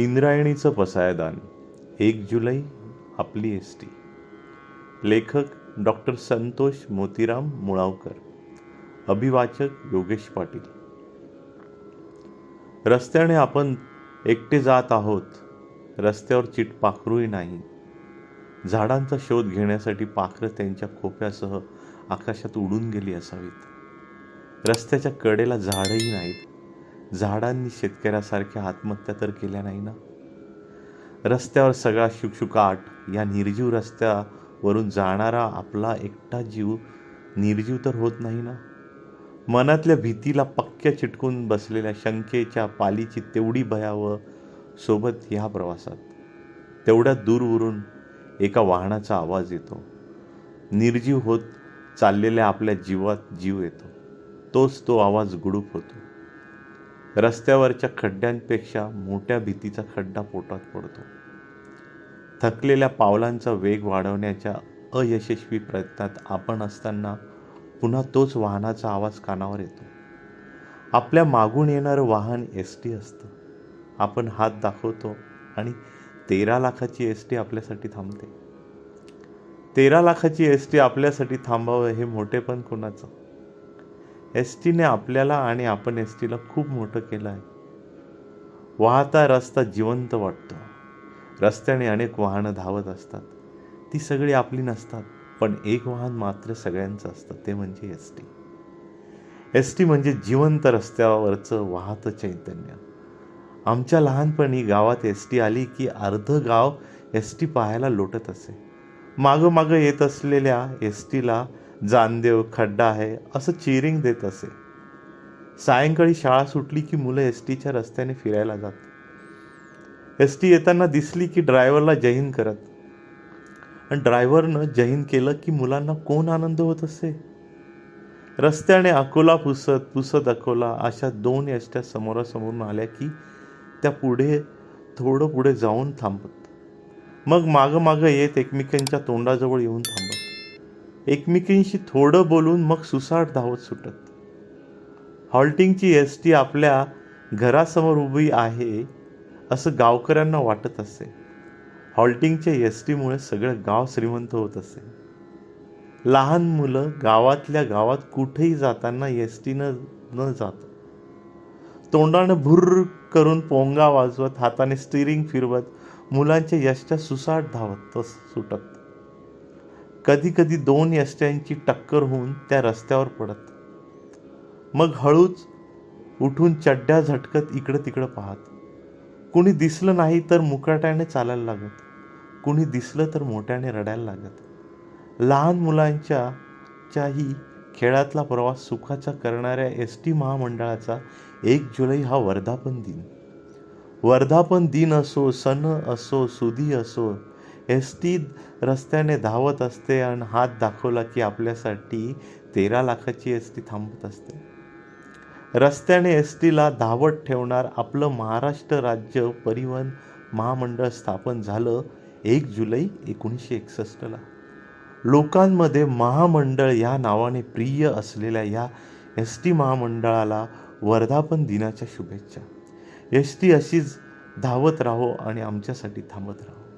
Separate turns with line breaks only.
इंद्रायणीचं पसायदान. एक जुलै आपली एस टी लेखक डॉक्टर संतोष मोतीराम मुळावकर. अभिवाचक योगेश पाटील. रस्त्याने आपण एकटे जात आहोत. रस्त्यावर चिटपाखरूही नाही. झाडांचा शोध घेण्यासाठी पाखरं त्यांच्या खोप्यासह आकाशात उडून गेली असावीत. रस्त्याच्या कडेला झाडही नाहीत. झाडांनी शेतकऱ्यासारख्या आत्महत्या तर केल्या नाही ना? रस्त्यावर सगळा शुकशुकाट या निर्जीव रस्त्यावरून जाणारा आपला एकटा जीव निर्जीव तर होत नाही ना? मनातल्या भीतीला पक्क्या चिटकून बसलेल्या शंकेच्या पालीची तेवढी भयावह सोबत ह्या प्रवासात. तेवढ्या दूरवरून एका वाहनाचा आवाज येतो. निर्जीव होत चाललेल्या आपल्या जीवात जीव येतो. तोच तो आवाज गुडूप होतो. रस्त्यावरच्या खड्ड्यांपेक्षा मोठ्या भीतीचा खड्डा पोटात पडतो. थकलेल्या पावलांचा वेग वाढवण्याच्या अयशस्वी प्रयत्नात आपण असताना पुन्हा तोच वाहनाचा आवाज कानावर येतो. आपल्या मागून येणारं वाहन एस टी असतं. आपण हात दाखवतो आणि तेरा लाखाची एस टी आपल्यासाठी थांबते. तेरा लाखाची एस टी आपल्यासाठी थांबावं हे मोठेपण कोणाचं? एस टीने आपल्याला आणि आपण एस टीला खूप मोठं केलं आहे. वाहता रस्ता जिवंत वाटतो. रस्त्याने अनेक वाहनं धावत असतात. ती सगळी आपली नसतात पण एक वाहन मात्र सगळ्यांचं असतं ते म्हणजे एस टी एस टी म्हणजे जिवंत रस्त्यावरचं वाहतं चैतन्य. आमच्या लहानपणी गावात एस टी आली की अर्ध गाव एस टी पाहायला लोटत असे. मागं मागं येत असलेल्या एस टीला जानदेव खड्डा आहे असं चिरिंग देत असे. सायंकाळी शाळा सुटली की मुलं एस टीच्या रस्त्याने फिरायला जात एस टी येताना दिसली की ड्रायव्हरला जहीन करत. आणि ड्रायव्हरनं जहीन केलं की मुलांना कोण आनंद होत असे? रस्त्याने अकोला पुसत पुसत अकोला अशा दोन एसट्या समोरासमोरून आल्या की त्या पुढे थोडं पुढे जाऊन थांबत. मग मागं मागं येत एकमेकांच्या तोंडाजवळ येऊन थांबत. एकमेकींशी थोडं बोलून मग सुसाट धावत सुटत. हॉल्टिंगची एस टी आपल्या घरासमोर उभी आहे असं गावकऱ्यांना वाटत असे. हॉल्टिंगच्या एस टीमुळे सगळं गाव श्रीमंत होत असे. लहान मुलं गावातल्या गावात कुठेही जाताना एस टीनं न जात. तोंडानं भुर्र करून पोंगा वाजवत हाताने स्टिरिंग फिरवत मुलांच्या यशच्या सुसाट धावत तस सुटत. कधी कधी दोन यष्ट्यांची टक्कर होऊन त्या रस्त्यावर पडत. मग हळूच उठून चड्ड्या झटकत इकडं तिकडं पाहत. कुणी दिसलं नाही तर मुकाट्याने चालायला लागत. कुणी दिसलं तर मोठ्याने रडायला लागत. लहान मुलांच्या च्याही खेळातला प्रवास सुखाचा करणाऱ्या एस टी महामंडळाचा एक जुलै हा वर्धापन दिन. वर्धापन दिन असो सण असो सुधी असो एस टी रस्त्याने धावत असते आणि हात दाखवला की आपल्यासाठी तेरा लाखाची एस टी थांबत असते. रस्त्याने एस टीला धावत ठेवणार आपलं महाराष्ट्र राज्य परिवहन महामंडळ स्थापन झालं एक जुलै एकोणीसशे एकसष्टला लोकांमध्ये महामंडळ या नावाने प्रिय असलेल्या या एस टी महामंडळाला वर्धापन दिनाच्या शुभेच्छा. एस टी अशीच धावत राहो आणि आमच्यासाठी थांबत राहो.